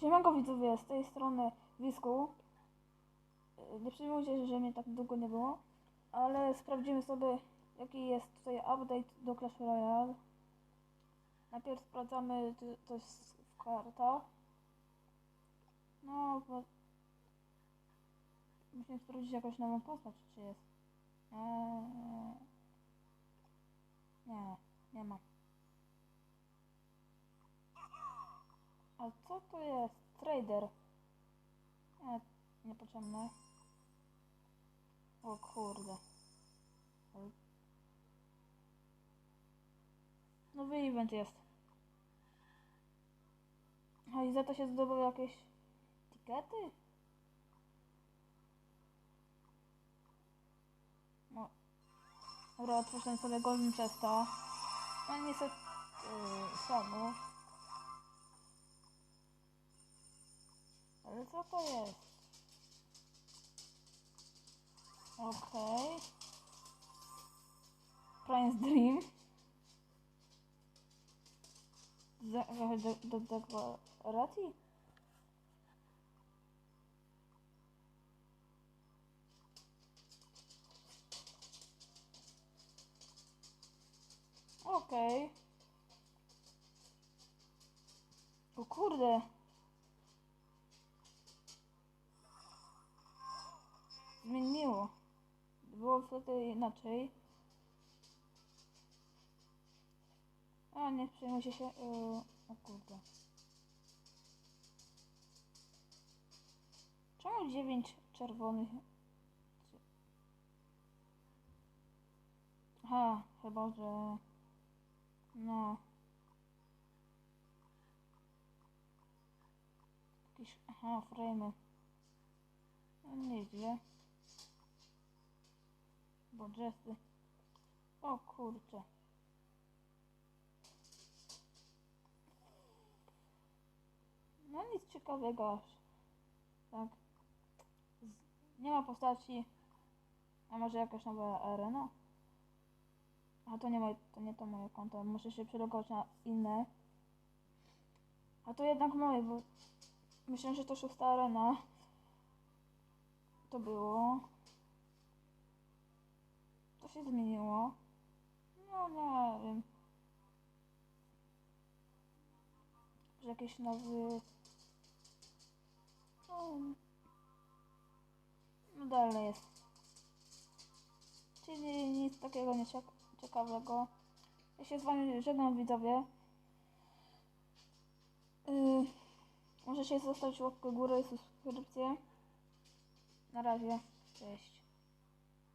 Siemanko widzowie, z tej strony Wisku. Yy, Nie przejmujcie się, że mnie tak długo nie było, ale sprawdzimy sobie jaki jest tutaj update do Clash Royale. Najpierw sprawdzamy, czy jest w kartach. No, bo... Musimy sprawdzić jakąś nową postać, czy jest. Eee... Nie, nie ma. A co to jest? Trader. Nie, niepotrzebne. O kurde. Nowy event jest. A i za to się zdobyły jakieś tikety? No. Dobra, otworzyłem sobie Golden Chesta. No niestety yy, słabo. Co to jest? Okej. Prince Dream. Za- Trochę do, do deklaracji? Okej. O kurde. Wtedy inaczej. A nie przejmujcie się. Yy, o kurde. Czemu dziewięć czerwonych? Aha, chyba, że... No. Jakieś... Aha, frame'y. No, nieźle. Bo drzewcy. O kurczę. No nic ciekawego aż. Tak. Z... Nie ma postaci. A może jakaś nowa arena? A to nie moje, to nie to moje konto. Muszę się przelogować na inne. A to jednak moje, bo myślę, że to szósta arena. To było. Się zmieniło. No nie wiem. Że jakiś nowy. No, dalej jest. Czyli nic takiego nieciekawego. Ja się z wami żegnam widzowie. Yy, możecie zostawić łapkę górę i subskrypcję. Na razie. Cześć.